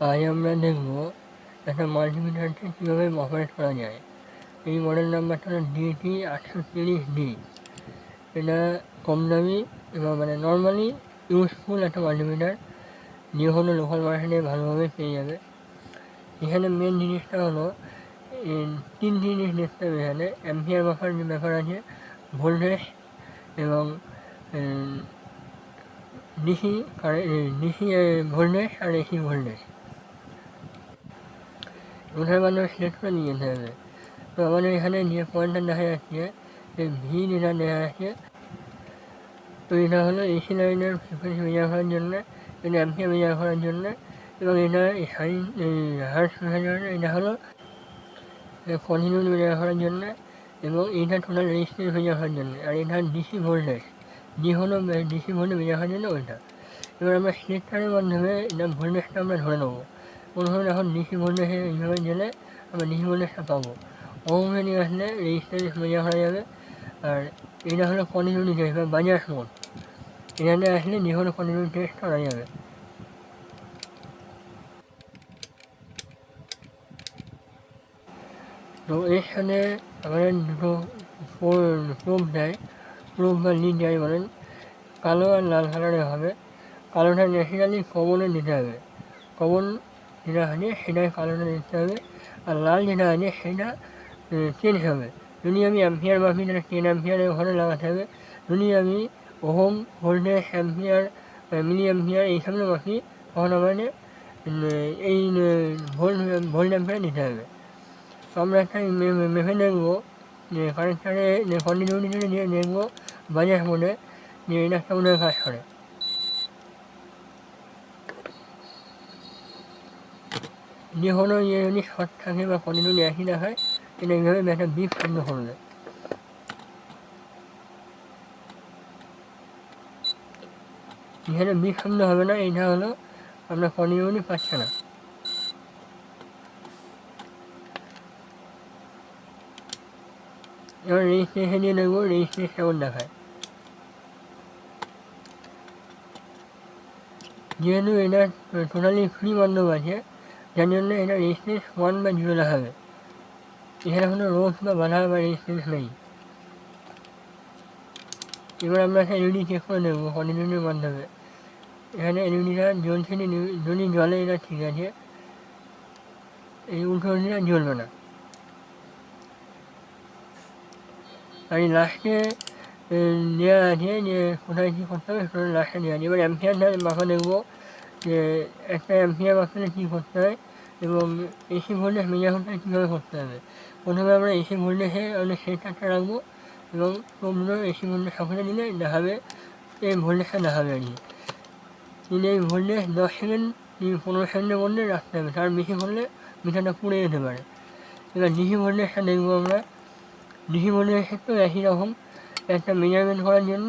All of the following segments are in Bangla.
আজ আমরা দেখব একটা মাল্টিমিটারকে কীভাবে অপারেট করা যায়। এই মডেল নাম্বারটা হলো ডিটি আটশো তিরিশ ডি এটা কম দামি এবং মানে নর্মালি ইউজফুল একটা মাল্টিমিটার যে কোনো লোকাল মার্কেটে ভালোভাবে পেয়ে যাবে। এখানে মেন জিনিসটা হলো তিন জিনিস দেখতে হবে এখানে। অ্যাম্পিয়ার মাপার যে ব্যাপার আছে ভোল্টেজ এবং ডিসি কারেন্ট ডিসি ভোল্টেজ আর এসি ভোল্টেজ মাধ্যমে সিলেক্ট করে নিয়ে যেতে হবে তো আমাদের এখানে যে পয়েন্টটা দেখা যাচ্ছে যে ভি যেটা দেখা যাচ্ছে তো এটা হলো এসি লাইনের ফ্রিকোয়েন্সি মেজার করার জন্য এটা অ্যাম্পিয়ার মেজার করার জন্য এবং এটা সাইন হার্স মেজার জন্য এটা হলো কন্টিনিউ মেজার করার জন্য এবং এটা টোটাল রেজিস্ট্যান্স মেজার করার জন্য আর এটা ডিসি ভোল্টেজ ডি হলো ডিসি ভোল্টেজ মেজার করার জন্য ওইটা এবার আমরা সিলেক্টারের মাধ্যমে এটা ভোল্টেজটা আমরা ধরে নেব প্রথমে এখন ডিসি ভোল্টেজে এইভাবে গেলে আমরা ভোল্টেজটা পাবো। ওমে নিয়ে আসলে রেজিস্ট্যান্স মেজার করা যাবে। আর এটা হলো কন্টিনিউটি টেস্ট বা বাজার মোড এখানে আসলে কোনো কন্টিনিউটি টেস্ট করা যাবে। তো সাথে আমাদের দুটো প্রুফ দেয়। প্রুফ বা লিড দেয় বলেন। কালো আর লাল কালারের হবে। কালোটা ন্যাচারালি কমনে নিতে হবে। কমন দিতে হবে আর লাল যেটা আছে সেটা চেঞ্জ হবে যদি আমি তাহলে লাগাতে হবে আমি ভোল্টেজ অ্যাম্পিয়ার মিলি তখন এই দিতে হবে আমরা একটা দেখব যে নিয়ে দেখব বাজার কাজ করে যে কোনো ইয়ে যদি শর্ট থাকে বা কন্টিনিউটি একই দেখায় এটা এইভাবে একটা বিপ শব্দ করবে এখানে বিপ শব্দ হবে না এটা হলো আমরা কন্টিনিউটি পাচ্ছে না এবার রেজিস্ট্রেশন দিয়ে দেখব রেজিস্ট্রেশন দেখায় যেহেতু এটা টোটালি ফ্রি মাধ্যম আছে যার জন্য এটা রেজিস্ট্রেন্স ওয়ান বা জিরো দেখাবে এখানে কোনো রোজ বা বাধা বা রেজিস্ট্রেন্স নেই। এবার আমরা একটা এলইডি চেক করে নেব কন্টিনিউটির মাধ্যমে। এখানে এলইডিটা জ্বলছে যদি জলে এটা ঠিক আছে। এই উল্টো জ্বলবে না। আর এই লাস্টে দেওয়া আছে যে কোথায় কী করতে হবে সেটা লাস্টে দেওয়া আছে এবার অ্যাম্পিয়ারটা মাপা দেখব। যে একটা অ্যাম্পিয়ার মাপলে কী করতে হয় এবং এসি ভোল্টেজ মেজার কীভাবে করতে হবে। প্রথমে আমরা এসি ভোল্টেজে আমরা সেন্টারটা রাখব এবং প্রথমে এসি ভোল্টেজ সকলে দিলে দেখাবে এই ভোল্টেজটা দেখাবে আর কি। কিন্তু এই ভোল্টেজ দশ সেকেন্ড পনেরো সেকেন্ডের মধ্যে রাখতে হবে। তার বেশি করলে মিটারটা পুড়ে যেতে পারে। এবার ডিসি ভোল্টেজটা দেখব আমরা। ডিসি ভোল্টেজের ক্ষেত্রেও একই রকম। একটা মেজারমেন্ট করার জন্য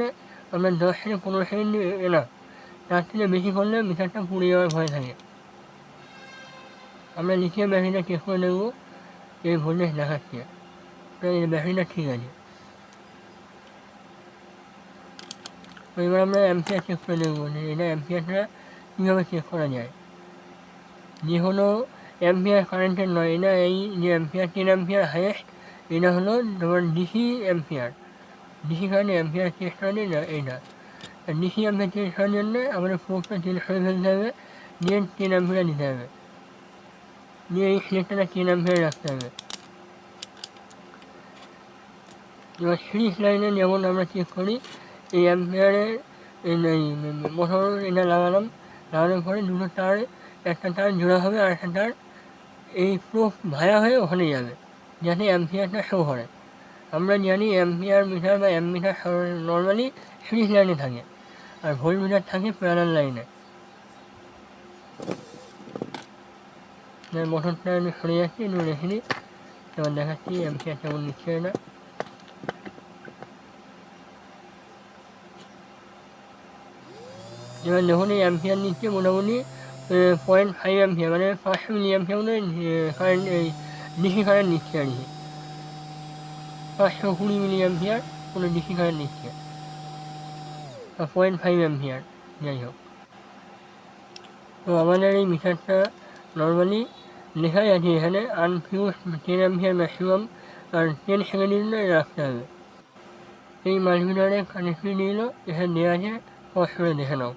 আমরা দশ থেকে পনেরো সেকেন্ড এনা তার থেকে বেশি করলে মিটারটা পুড়ে যাওয়ার ভয় থাকে। আমরা লিথিয়াম ব্যাটারিটা চেক করে নেব এই ভোল্টেজ দেখাচ্ছে। তো এই ব্যাটারিটা ঠিক আছে। তো এবার আমরা অ্যাম্পিয়ার চেক করে নেব এটা অ্যাম্পিয়ারটা কীভাবে চেক করা যায়। যে কোনো অ্যাম্পিয়ার কারেন্টের নয়, এটা এই যে অ্যাম্পিয়ার টেন অ্যাম্পিয়ার হাইয়েস্ট এটা হলো তোমার DC ampere DC current ampere check করা এইটা ডিসি চেক করার জন্য আমাদের প্রোপটা চেঞ্জ করে ফেলতে হবে দিয়ে টেন অ্যাম্পিয়ার দিতে হবে দিয়ে এই সিলেক্টরটা টেন অ্যাম্পিয়ার রাখতে হবে এবার সিরিজ লাইনে যেমন আমরা চেক করি এই অ্যাম্পিয়ারের মোটর এটা লাগালাম লাগানোর পরে দুটো তার একটা তার জোড়া হবে আর একটা তার এই প্রোপ ভায়া হয়ে ওখানে যাবে যাতে অ্যাম্পিয়ারটা শো করে আমরা জানি অ্যাম্পিয়ার মিটার বা অ্যাম্পিটার নর্মালি সিরিজ লাইনে থাকে আর ভোল্ট মিটার থাকে প্যারাল লাইনে। মোটরটা আমি সরে যাচ্ছি একটু রেখে দিই এবার দেখাচ্ছি অ্যাম্পিয়ার কেমন নিচ্ছে না। এবার যখন এই অ্যাম্পিয়ার নিচ্ছে মোটামুটি পয়েন্ট ফাইভ অ্যাম্পিয়ার মানে পাঁচশো মিলি অ্যাম্পিয়ার মধ্যে কারেন্ট এই ডিসি কারেন্ট নিচ্ছে আর কি। পাঁচশো কুড়ি মিলি অ্যাম্পিয়ার কোনো ডিসি কারেন্ট নিচ্ছে। পয়েন্ট ফাইভ অ্যাম্পিয়ার যাই হোক তো আমাদের এই মিটারটা নর্মালি লেখাই আছে এখানে আনফিউজ টেন অ্যাম্পিয়ার ম্যাক্সিমাম আর টেন সেকেন্ডের জন্য রাখতে হবে। এই মাল্টিমিটারের কানেক্টিভিটি হলো এখানে দেওয়া আছে করে দেখে নাও।